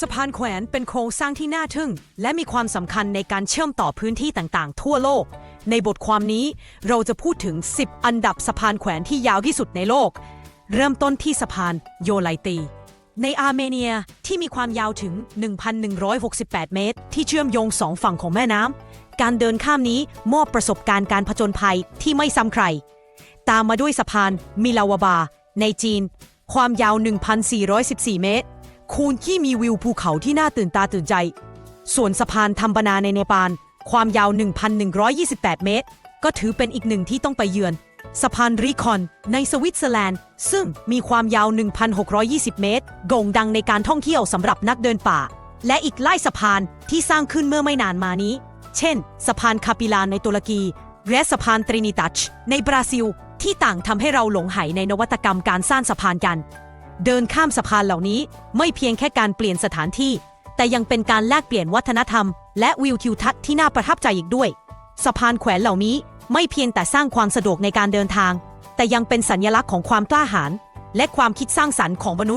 สะพานแขวนเป็นโครงสร้างที่น่าทึ่ง และมีความสำคัญในการเชื่อมต่อพื้นที่ต่างๆ ทั่วโลก ในบทความนี้เราจะพูดถึง 10 อันดับสะพานแขวนที่ยาวที่สุดในโลก เริ่มต้นที่สะพานโยไลตี ในอาร์เมเนียที่มีความยาวถึง 1,168 เมตร ที่เชื่อมโยงสองฝั่งของแม่น้ำการเดินข้ามนี้มอบประสบการณ์การผจญภัยที่ไม่ซ้ำใคร ตามมาด้วยสะพานมิลาวบา ในจีน ความยาว 1,414 เมตร คูณที่มีวิวภูเขาที่น่าตื่นตาตื่นใจ ส่วนสะพานทัมบนาในเนปาล ความยาว 1,128 เมตร ก็ถือเป็นอีกหนึ่งที่ต้องไปเยือน สะพานริคอนในสวิตเซอร์แลนด์ ซึ่งมีความยาว 1,620 เมตรโด่งดังในการท่องเที่ยวสำหรับนักเดินป่า และอีกไล่สะพานที่สร้างขึ้นเมื่อไม่นานมานี้ เช่น สะพานคาปิลานในตุรกีและสะพานตรินิตัชในบราซิล ที่ต่างทำให้เราหลงไหในนวัตกรรมการสร้างสะพานกัน เดินข้ามสะพานเหล่านี้ไม่เพียงแค่การเปลี่ยนสถานที่ แต่ยังเป็นการแลกเปลี่ยนวัฒนธรรม และวิวทิวทัศน์ที่น่าประทับใจอีกด้วย สะพานแขวนเหล่านี้ไม่เพียงแต่สร้างความสะดวกในการเดินทาง แต่ยังเป็นสัญลักษณ์ของความกล้าหาญและความคิดสร้างสรรค์ของมนุษย์